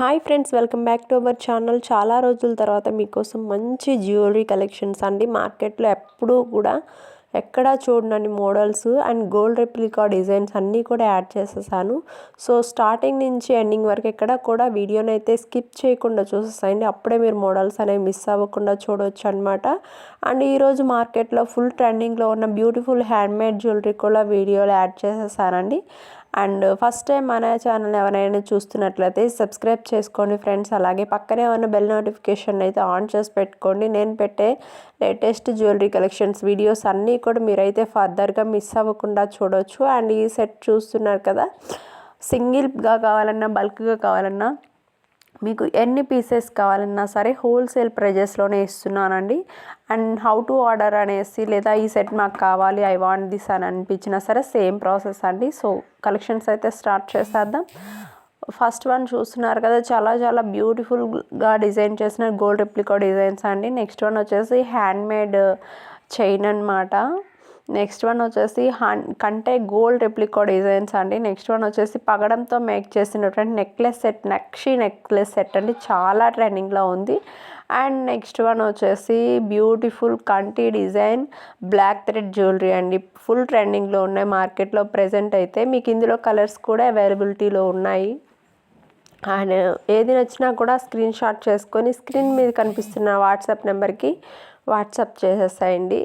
Hi friends welcome back to our channel. చాలా రోజుల తర్వాత మీకోసం మంచి జ్యువెలరీ కలెక్షన్స్ అండి. మార్కెట్లో ఎప్పుడూ కూడా ఎక్కడా చూడనని models and gold replica designs అన్నీ కూడా యాడ్ చేసేసాను. సో స్టార్టింగ్ నుంచి ఎండింగ్ వరకు ఎక్కడ కూడా వీడియోని అయితే స్కిప్ చేయకుండా చూసేసాయండి. అప్పుడే మీరు మోడల్స్ అనేవి మిస్ అవ్వకుండా చూడవచ్చు అనమాట అండ్ ఈరోజు మార్కెట్లో ఫుల్ ట్రెండింగ్లో ఉన్న బ్యూటిఫుల్ హ్యాండ్మేడ్ జ్యువెలరీ కూడా వీడియోలో యాడ్ చేసేసానండి. అండ్ ఫస్ట్ టైం మన ఛానల్ ఎవరైనా చూస్తున్నట్లయితే సబ్స్క్రైబ్ చేసుకోండి ఫ్రెండ్స్. అలాగే పక్కనే ఉన్న బెల్ నోటిఫికేషన్ అయితే ఆన్ చేసి పెట్టుకోండి. నేను పెట్టే లేటెస్ట్ జ్యువెలరీ కలెక్షన్స్ వీడియోస్ అన్నీ కూడా మీరైతే ఫర్దర్గా మిస్ అవ్వకుండా చూడవచ్చు అండ్ ఈ సెట్ చూస్తున్నారు కదా సింగిల్గా కావాలన్నా బల్క్గా కావాలన్నా మీకు ఎన్ని పీసెస్ కావాలన్నా సరే హోల్సేల్ ప్రైజెస్లోనే ఇస్తున్నానండి. అండ్ హౌ టు ఆర్డర్ అనేసి లేదా ఈ సెట్ మాకు కావాలి ఐ వాంట్ దిస్ అని అనిపించినా సరే సేమ్ ప్రాసెస్ అండి. సో కలెక్షన్స్ అయితే స్టార్ట్ చేసేద్దాం. ఫస్ట్ వన్ చూస్తున్నారు కదా చాలా చాలా బ్యూటిఫుల్గా డిజైన్ చేసిన గోల్డ్ రిప్లికా డిజైన్స్ అండి. నెక్స్ట్ వన్ వచ్చేసి హ్యాండ్మేడ్ చైన్ అనమాట నెక్స్ట్ వన్ వచ్చేసి హన్ కంటే గోల్డ్ రెప్లికా డిజైన్స్ అండి. నెక్స్ట్ వన్ వచ్చేసి పగడంతో మేక్ చేసినటువంటి necklace set nakshi necklace set అండి. చాలా ట్రెండింగ్లో ఉంది. అండ్ నెక్స్ట్ వన్ వచ్చేసి బ్యూటిఫుల్ కంటి డిజైన్ బ్లాక్ థ్రెడ్ జ్యువెలరీ అండి. ఫుల్ ట్రెండింగ్లో ఉన్నాయి మార్కెట్లో ప్రజెంట్ అయితే. మీకు ఇందులో కలర్స్ కూడా అవైలబిలిటీలో ఉన్నాయి. అండ్ ఏది నచ్చినా కూడా స్క్రీన్ షాట్ చేసుకొని స్క్రీన్ మీద కనిపిస్తున్న వాట్సాప్ నెంబర్కి వాట్సాప్ చేసేసాయండి.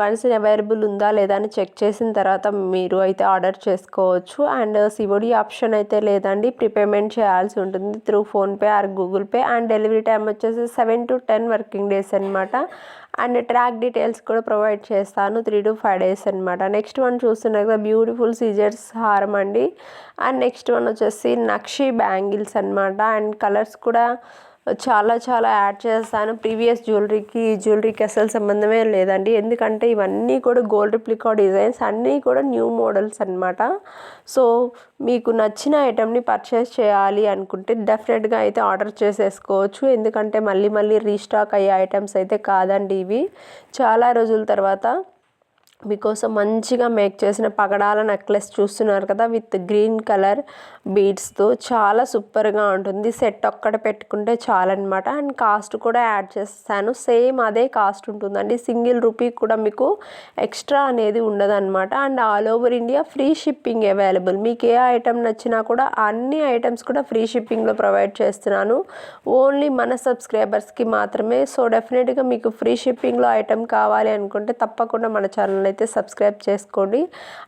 వన్స్ అవైలబుల్ ఉందా లేదా అని చెక్ చేసిన తర్వాత మీరు అయితే ఆర్డర్ చేసుకోవచ్చు. అండ్ సివోడి ఆప్షన్ అయితే లేదండి. ప్రీపేమెంట్ చేయాల్సి ఉంటుంది through PhonePe or Google Pay and delivery time వచ్చేసి seven to ten working days అనమాట అండ్ ట్రాక్ డీటెయిల్స్ కూడా ప్రొవైడ్ చేస్తాను త్రీ టు ఫైవ్ డేస్ అనమాట నెక్స్ట్ వన్ చూస్తున్నారు కదా బ్యూటిఫుల్ సీజర్స్ హారం అండి. అండ్ నెక్స్ట్ వన్ వచ్చేసి నక్షి బ్యాంగిల్స్ అనమాట అండ్ కలర్స్ కూడా చాలా చాలా యాడ్ చేస్తాను. ప్రీవియస్ జ్యువెలరీకి ఈ జ్యువెలరీకి అసలు సంబంధమే లేదండి. ఎందుకంటే ఇవన్నీ కూడా గోల్డ్ రిప్లికా డిజైన్స్ అన్నీ కూడా న్యూ మోడల్స్ అనమాట సో మీకు నచ్చిన ఐటెంని పర్చేస్ చేయాలి అనుకుంటే డెఫినెట్గా అయితే ఆర్డర్ చేసేసుకోవచ్చు. ఎందుకంటే మళ్ళీ మళ్ళీ రీస్టాక్ అయ్యే ఐటమ్స్ అయితే కాదండి ఇవి. చాలా రోజుల తర్వాత మీకోసం మంచిగా మేక్ చేసిన పగడాల నెక్లెస్ చూస్తున్నారు కదా విత్ గ్రీన్ కలర్ బీడ్స్తో చాలా సూపర్గా ఉంటుంది. సెట్ ఒక్కడ పెట్టుకుంటే చాలన్నమాట. అండ్ కాస్ట్ కూడా యాడ్ చేస్తాను. సేమ్ అదే కాస్ట్ ఉంటుందండి. సింగిల్ రూపీ కూడా మీకు ఎక్స్ట్రా అనేది ఉండదన్నమాట. And all over India free shipping available. మీకు ఏ ఐటెం నచ్చినా కూడా అన్ని ఐటమ్స్ కూడా ఫ్రీ షిప్పింగ్లో ప్రొవైడ్ చేస్తున్నాను. ఓన్లీ మన సబ్స్క్రైబర్స్కి మాత్రమే. సో డెఫినెట్గా మీకు ఫ్రీ షిప్పింగ్లో ఐటెం కావాలి అనుకుంటే తప్పకుండా మన ఛానల్ అయితే సబ్స్క్రైబ్ చేసుకోండి.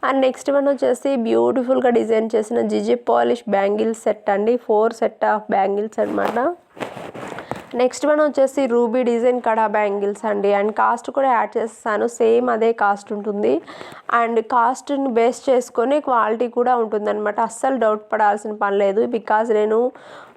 అండ్ నెక్స్ట్ వన్ వచ్చేసి బ్యూటిఫుల్గా డిజైన్ చేసిన జిజి పాలిష్ బ్యాంగిల్స్ సెట్ అండి. ఫోర్ సెట్ ఆఫ్ బ్యాంగిల్స్ అనమాట నెక్స్ట్ వన్ వచ్చేసి రూబీ డిజైన్ కడా బ్యాంగిల్స్ అండి. అండ్ కాస్ట్ కూడా యాడ్ చేస్తాను. సేమ్ అదే కాస్ట్ ఉంటుంది. అండ్ కాస్ట్ని బేస్ చేసుకొని క్వాలిటీ కూడా ఉంటుందన్నమాట. అస్సలు డౌట్ పడాల్సిన పని లేదు. బికాజ్ నేను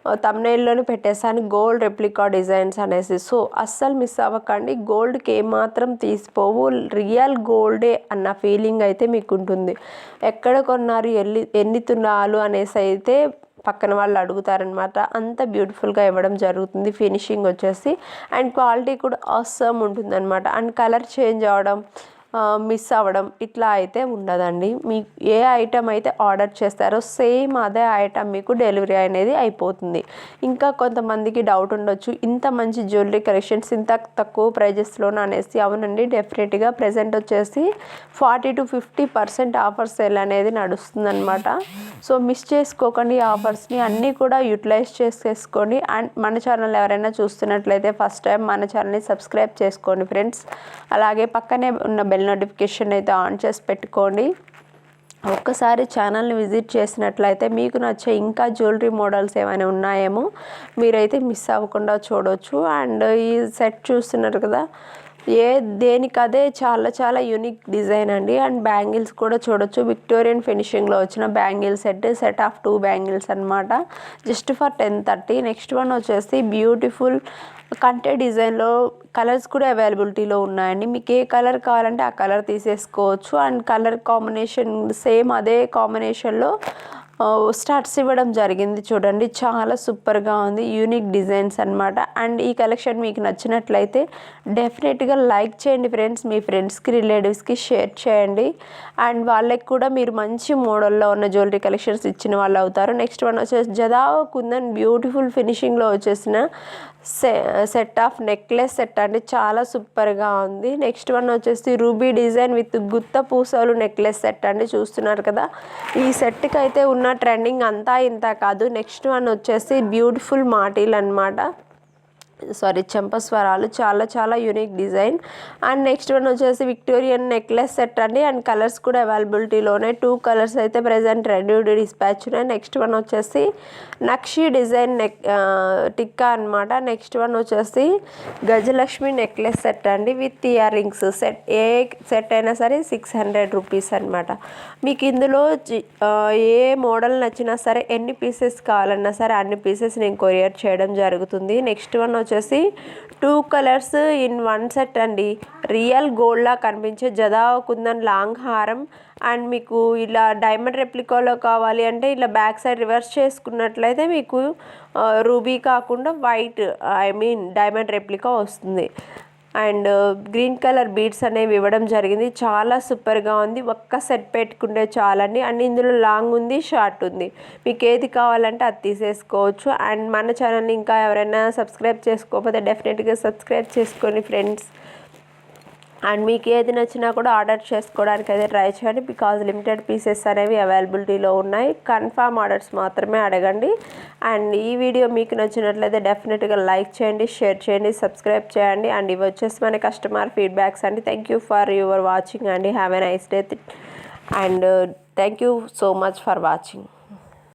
తమ్నైల్లోనే పెట్టేశాను. గోల్డ్ రెప్లికా డిజైన్స్ అనేసి. సో అస్సలు మిస్ అవ్వకండి. గోల్డ్కి ఏమాత్రం తీసిపోవు. రియల్ గోల్డే అన్న ఫీలింగ్ అయితే మీకు ఉంటుంది ఎక్కడ కొన్నారు ఎల్లి ఎన్ని తులాలు అనేసి అయితే పక్కన వాళ్ళు అడుగుతారనమాట అంత బ్యూటిఫుల్గా ఇవ్వడం జరుగుతుంది. ఫినిషింగ్ వచ్చేసి. అండ్ క్వాలిటీ కూడా అవసరం ఉంటుందన్నమాట. అండ్ కలర్ చేంజ్ అవ్వడం మిస్ అవ్వడం ఇట్లా అయితే ఉండదండి. మీ ఏ ఐటెం అయితే ఆర్డర్ చేస్తారో సేమ్ అదే ఐటెం మీకు డెలివరీ అనేది అయిపోతుంది. ఇంకా కొంతమందికి డౌట్ ఉండొచ్చు. ఇంత మంచి జ్యువెలరీ కలెక్షన్స్ ఇంత తక్కువ ప్రైజెస్లోనే అనేసి అవునండి డెఫినెట్గా ప్రజెంట్ వచ్చేసి forty to fifty percent offer sale అనేది నడుస్తుందన్నమాట. సో మిస్ చేసుకోకండి ఆఫర్స్ని అన్నీ కూడా యూటిలైజ్ చేసేసుకోండి. అండ్ మన ఛానల్ ఎవరైనా చూస్తున్నట్లయితే ఫస్ట్ టైం మన ఛానల్ని సబ్స్క్రైబ్ చేసుకోండి ఫ్రెండ్స్ అలాగే పక్కనే ఉన్న బెల్ నోటిఫికేషన్ అయితే ఆన్ చేసి పెట్టుకోండి. ఒక్కసారి ఛానల్ని విజిట్ చేసినట్లయితే మీకు నచ్చే ఇంకా జ్యువెలరీ మోడల్స్ ఏమైనా ఉన్నాయేమో మీరైతే మిస్ అవ్వకుండా చూడవచ్చు అండ్ ఈ సెట్ చూస్తున్నారు కదా ఏ దేనికదే చాలా చాలా యూనిక్ డిజైన్ అండి. అండ్ బ్యాంగిల్స్ కూడా చూడొచ్చు. విక్టోరియన్ ఫినిషింగ్లో వచ్చిన bangle set set of two bangles అనమాట just for ten thirty next one వచ్చేసి బ్యూటిఫుల్ కంటే డిజైన్లో కలర్స్ కూడా అవైలబిలిటీలో ఉన్నాయండి. మీకు ఏ కలర్ కావాలంటే ఆ కలర్ తీసేసుకోవచ్చు. అండ్ కలర్ కాంబినేషన్ సేమ్ అదే కాంబినేషన్లో స్టార్ట్స్ ఇవ్వడం జరిగింది చూడండి. చాలా సూపర్గా ఉంది. యూనిక్ డిజైన్స్ అనమాట అండ్ ఈ కలెక్షన్ మీకు నచ్చినట్లయితే డెఫినెట్గా లైక్ చేయండి ఫ్రెండ్స్. మీ ఫ్రెండ్స్కి రిలేటివ్స్కి షేర్ చేయండి. అండ్ వాళ్ళకి కూడా మీరు మంచి మోడల్లో ఉన్న జ్యువెలరీ కలెక్షన్స్ ఇచ్చిన వాళ్ళు అవుతారు. నెక్స్ట్ వన్ వచ్చేసి జదావ కుందన్ బ్యూటిఫుల్ ఫినిషింగ్లో వచ్చేసిన సెట్ ఆఫ్ నెక్లెస్ సెట్ అండి. చాలా సూపర్గా ఉంది. నెక్స్ట్ వన్ వచ్చేసి రూబీ డిజైన్ విత్ గుత్త పూసలు నెక్లెస్ సెట్ అండి. చూస్తున్నారు కదా. ఈ సెట్కి అయితే ఉన్న ట్రెండింగ్ అంతా ఇంత కాదు. నెక్స్ట్ వన్ వచ్చేసి బ్యూటిఫుల్ మాటీల్ అనమాట సారీ చెంపస్వరాలు చాలా చాలా unique design and next one వచ్చేసి విక్టోరియన్ నెక్లెస్ సెట్ అండి. అండ్ కలర్స్ కూడా అవైలబిలిటీలోనే టూ కలర్స్ అయితే ప్రజెంట్ రెడీ డిస్పాచ్ ఉన్నాయి. నెక్స్ట్ వన్ వచ్చేసి నక్షి డిజైన్ నెక్ టిక్కా అనమాట నెక్స్ట్ వన్ వచ్చేసి గజలక్ష్మి నెక్లెస్ సెట్ అండి. విత్ ఇయర్ రింగ్స్ సెట్ ఏ సెట్ అయినా సరే సిక్స్ హండ్రెడ్ రూపీస్ అనమాట మీకు ఇందులో ఏ మోడల్ నచ్చినా సరే ఎన్ని పీసెస్ కావాలన్నా సరే అన్ని పీసెస్ నేను కొరియర్ చేయడం జరుగుతుంది. నెక్స్ట్ వన్ వచ్చి వచ్చేసి two colours in one set అండి. రియల్ గోల్డ్లా కనిపించే జదా కుందన్ లాంగ్ హారం. అండ్ మీకు ఇలా డైమండ్ రెప్లికాలో కావాలి అంటే ఇలా బ్యాక్ సైడ్ రివర్స్ చేసుకున్నట్లయితే మీకు uh, రూబీ కాకుండా white I mean diamond replica వస్తుంది. అండ్ గ్రీన్ కలర్ బీడ్స్ అనేవి ఇవ్వడం జరిగింది. చాలా సూపర్గా ఉంది. ఒక్క సెట్ పెట్టుకుంటే చాలండి. అండ్ ఇందులో లాంగ్ ఉంది షార్ట్ ఉంది. మీకు ఏది కావాలంటే అది తీసేసుకోవచ్చు. అండ్ మన ఛానల్ని ఇంకా ఎవరైనా సబ్స్క్రైబ్ చేసుకోకపోతే డెఫినెట్గా సబ్స్క్రైబ్ చేసుకోండి ఫ్రెండ్స్. అండ్ మీకు ఏది నచ్చినా కూడా ఆర్డర్ చేసుకోవడానికి అయితే ట్రై చేయండి. బికాజ్ లిమిటెడ్ పీసెస్ అనేవి అవైలబిలిటీలో ఉన్నాయి. కన్ఫామ్ ఆర్డర్స్ మాత్రమే అడగండి. అండ్ ఈ వీడియో మీకు నచ్చినట్లయితే డెఫినెట్గా లైక్ చేయండి షేర్ చేయండి సబ్స్క్రైబ్ చేయండి. అండ్ ఇవి వచ్చేసి మన కస్టమర్ ఫీడ్బ్యాక్స్ అండి. Thank you for your watching అండి. Have a nice day. And thank you so much for watching.